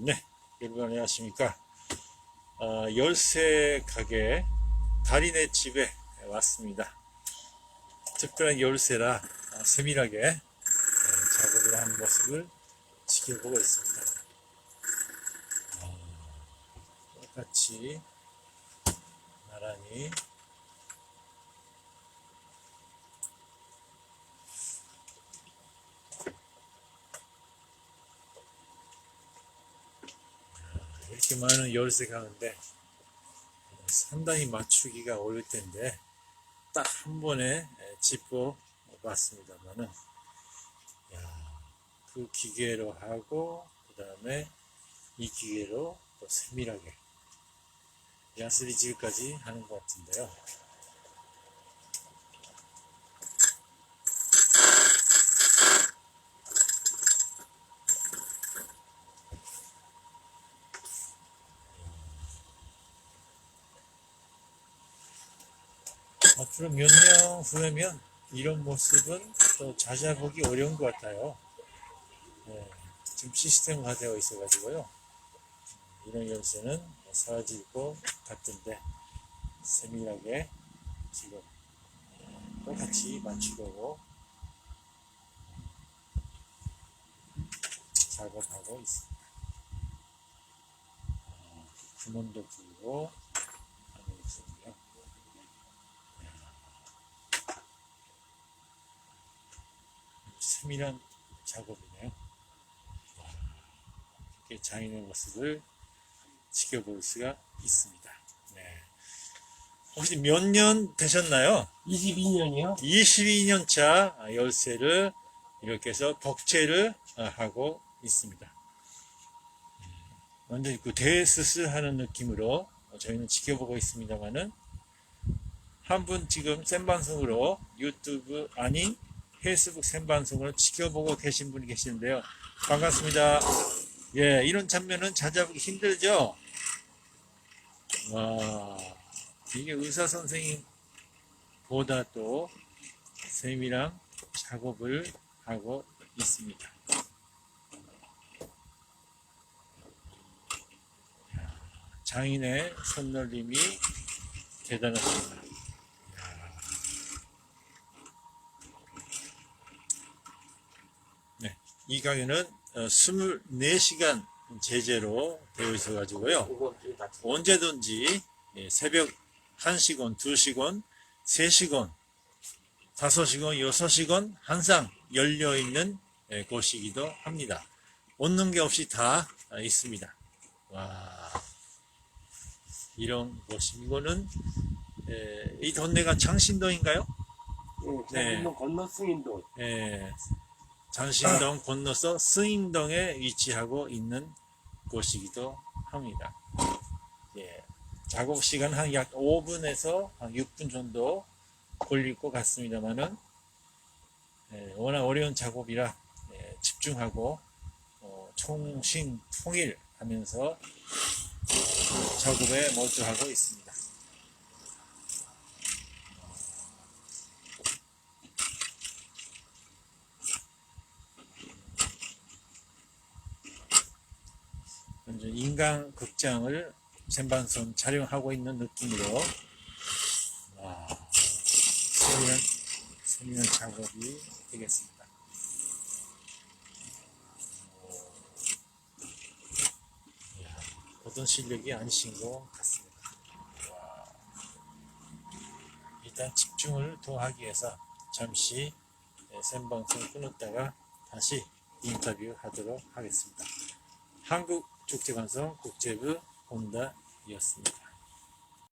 네, 여러분 안녕하십니까. 어, 열쇠 가게 달인의 집에 왔습니다. 특별한 열쇠라 아, 세밀하게 네, 작업을 하는 모습을 지켜보고 있습니다. 어, 똑같이 나란히 이렇게 많은 열쇠가 하는데 상당히 맞추기가 어려울 텐데 딱 한 번에 짚어 봤습니다만은 그 기계로 하고 그 다음에 이 기계로 또 세밀하게 야스리 질까지 하는 것 같은데요. 앞으로 몇 년 후에면 이런 모습은 또 찾아보기 어려운 것 같아요. 네, 지금 시스템화 되어 있어가지고요. 이런 열쇠는 사라질 것 같은데 세밀하게 지금 똑같이 맞추려고 작업하고 있습니다. 어, 구멍도 풀고 세밀한 작업이네요. 이렇게 장인의 모습을 지켜볼 수가 있습니다. 네. 혹시 몇 년 되셨나요? 22년이요? 22년 차 열쇠를 이렇게 해서 복제를 어, 하고 있습니다. 음, 완전히 그 대스스 하는 느낌으로 저희는 지켜보고 있습니다만은 한 분 지금 생방송으로 유튜브 아닌 페이스북 생방송을 지켜보고 계신 분이 계시는데요. 반갑습니다. 예, 이런 장면은 찾아보기 힘들죠? 와, 이게 의사 선생님보다 또 세밀한 작업을 하고 있습니다. 야, 장인의 손놀림이 대단하십니다. 네, 이 가게는 어, 24시간 제재로 되어 있어 가지고요. 언제든지 예, 새벽 1시간, 2시간, 3시간, 5시간, 6시간 항상 열려 있는 예, 곳이기도 합니다. 없는 게 없이 다 아, 있습니다. 와, 이런 곳이 이거는 예, 이 동네가 장신동인가요? 네. 네. 장신동 건너 승인도 예, 장신동 건너서 승인동에 위치하고 있는 곳이기도 합니다. 예, 작업 시간 한 약 5분에서 한 6분 정도 걸릴 것 같습니다만은 예, 워낙 어려운 작업이라 예, 집중하고 어, 총신 통일하면서 작업에 몰두하고 있습니다. 인간 극장을 생방송 촬영하고 있는 느낌으로 와, 세밀한, 세밀한 작업이 되겠습니다. 보던 실력이 아니신 것 같습니다. 와, 일단 집중을 더하기 위해서 잠시 예, 생방송 끊었다가 다시 인터뷰 하도록 하겠습니다. 한국 축제관성 국제부 본다이었습니다.